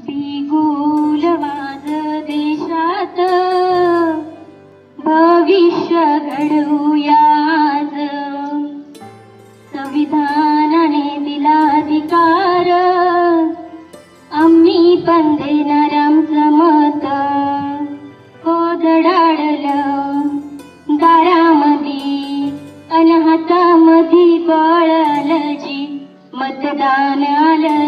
बिगुल देशात. भविष्य घडूया आज संविधानाने दिला अधिकार आम्ही पण देणार आमचं मत. हो दडाडलं दारामधी अन हातामधी जी मतदान आलं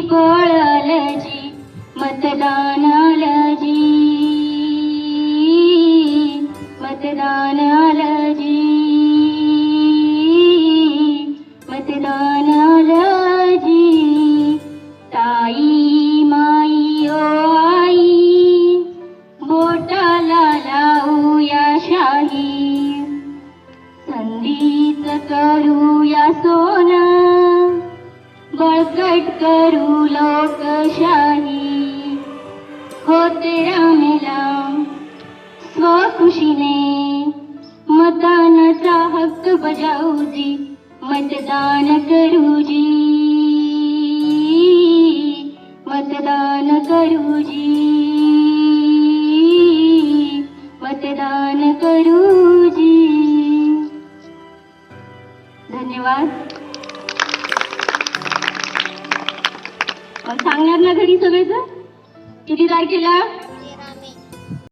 कोळलजी मतदानालजी. मतदानालजी. मतदान जी मतदान मतदान ताई माई ओ आई बोटाला लावूया शाही. संधीच करूया सोना. बळकट करू लोकशाही. होते रामेला स्वखुशीने. मतदानाचा हक्क बजाऊ जी मतदान करूजी मतदान करू जी. सांगणार ना घरी सगळेच किती तारखेला?